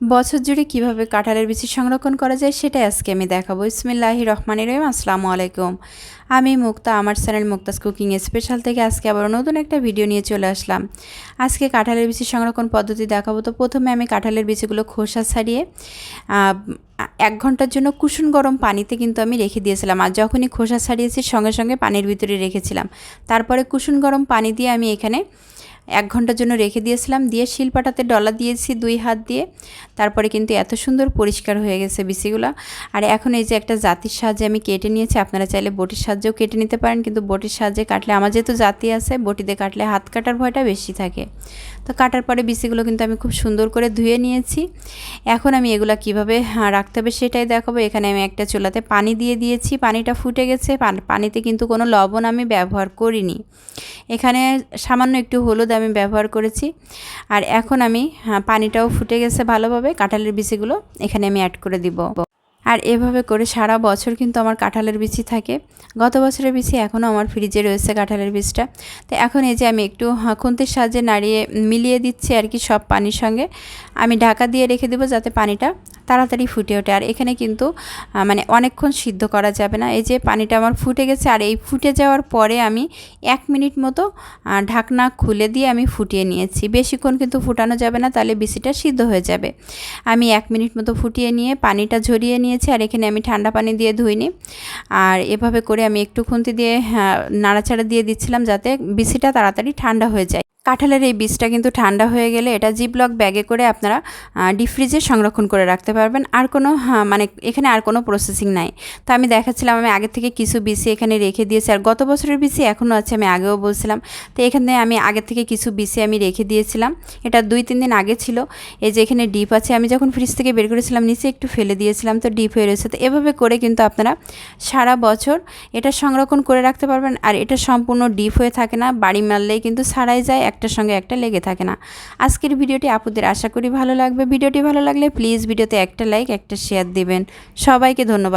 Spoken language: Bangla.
বছর জুড়ে কীভাবে কাঁঠালের বিচি সংরক্ষণ করা যায় সেটাই আজকে আমি দেখাবো। ইসমিল্লাহি রহমান রহিম, আসসালামু আলাইকুম। আমি মুক্তা, আমার চ্যানেল মুক্তাস কুকিং স্পেশাল থেকে আজকে আবার নতুন একটা ভিডিও নিয়ে চলে আসলাম। আজকে কাঁঠালের বিচি সংরক্ষণ পদ্ধতি দেখাবো। তো প্রথমে আমি কাঁঠালের বিচিগুলো খোসা ছাড়িয়ে এক ঘণ্টার জন্য কুসুন গরম পানিতে কিন্তু আমি রেখে দিয়েছিলাম। আর যখনই খোসা ছাড়িয়েছি সঙ্গে সঙ্গে পানির ভিতরে রেখেছিলাম। তারপরে কুসুন গরম পানি দিয়ে আমি এখানে এক ঘণ্টার জন্য রেখে দিয়েছিলাম, দিয়ে শিলপাটাতে ডলা দিয়েছি দুই হাত দিয়ে। তারপরে কিন্তু এত সুন্দর পরিষ্কার হয়ে গেছে বিচিগুলো। আর এখন এই যে একটা জাতির সাহায্যে আমি কেটে নিয়েছি, আপনারা চাইলে বটির সাহায্যেও কেটে নিতে পারেন, কিন্তু বটির সাহায্যে কাটলে আমার যেহেতু জাতি আছে, বটিতে কাটলে হাত কাটার ভয়টা বেশি থাকে। তো কাটার পরে বিচিগুলো কিন্তু আমি খুব সুন্দর করে ধুয়ে নিয়েছি। এখন আমি এগুলো কীভাবে রাখতে হবে সেটাই দেখাবো। এখানে আমি একটা চুলাতে পানি দিয়ে দিয়েছি, পানিটা ফুটে গেছে। পানিতে কিন্তু কোনো লবণ আমি ব্যবহার করিনি। এখানে সামান্য একটু হলুদ আমি ব্যবহার করেছি। আর এখন আমি পানিটাও ফুটে গেছে ভালোভাবে, কাঁঠালের বিচিগুলো এখানে আমি অ্যাড করে দিব। আর এভাবে করে সারা বছর কিন্তু আমার কাঁঠালের বিচি থাকে। গত বছরের বিচি এখনও আমার ফ্রিজে রয়েছে কাঁঠালের বীজটা তো এখন এই যে আমি একটু খুন্তির সাহায্যে নাড়িয়ে মিলিয়ে দিচ্ছি আর কি সব পানির সঙ্গে। আমি ঢাকা দিয়ে রেখে দেবো যাতে পানিটা তাড়াতাড়ি ফুটে ওঠে। আর এখানে কিন্তু মানে অনেকক্ষণ সিদ্ধ করা যাবে না। এই যে পানিটা আমার ফুটে গেছে আর এই ফুটে যাওয়ার পরে আমি এক মিনিট মতো ঢাকনা খুলে দিয়ে আমি ফুটিয়ে নিয়েছি। বেশিক্ষণ কিন্তু ফুটানো যাবে না, তাহলে বিচিটা সিদ্ধ হয়ে যাবে। আমি এক মিনিট মতো ফুটিয়ে নিয়ে পানিটা ঝরিয়ে নিয়েছি আর এখানে আমি ঠান্ডা পানি দিয়ে ধুইনি। আর এভাবে করে আমি একটু খুন্তি দিয়ে হ্যাঁ, নাড়াচাড়া দিয়ে দিচ্ছিলাম যাতে বিসিটা তাড়াতাড়ি ঠান্ডা হয়ে যায়। কাঁঠালের এই বীজটা কিন্তু ঠান্ডা হয়ে গেলে এটা জিপলক ব্যাগে করে আপনারা ডিপ ফ্রিজে সংরক্ষণ করে রাখতে পারবেন। আর কোনো মানে এখানে আর কোনো প্রসেসিং নাই। তো আমি দেখাচ্ছিলাম, আমি আগে থেকে কিছু বিসি এখানে রেখে দিয়েছি। আর গত বছরের বিসি এখনও আছে, আমি আগেও বলছিলাম। তো এখানে আমি আগে থেকে কিছু বিসি আমি রেখে দিয়েছিলাম। এটা দুই, তিন দিন আগে ছিল। এই যে এখানে ডিপ আছে, আমি যখন ফ্রিজ থেকে বের করেছিলাম, নিচে একটু ফেলে দিয়েছিলাম, তো ডিপ হয়ে রয়েছে। তো এভাবে করে কিন্তু আপনারা সারা বছর এটা সংরক্ষণ করে রাখতে পারবেন। আর এটা সম্পূর্ণ ডিপ হয়ে থাকে না। বাড়ি মারলেই কিন্তু ছাড়াই যায়। একটার সঙ্গে একটা লেগে থাকে না। আজকের ভিডিওটি আপুদের আশা করি ভালো লাগবে। ভিডিওটি ভালো লাগলে প্লিজ ভিডিওতে একটা লাইক একটা শেয়ার দেবেন। সবাইকে ধন্যবাদ।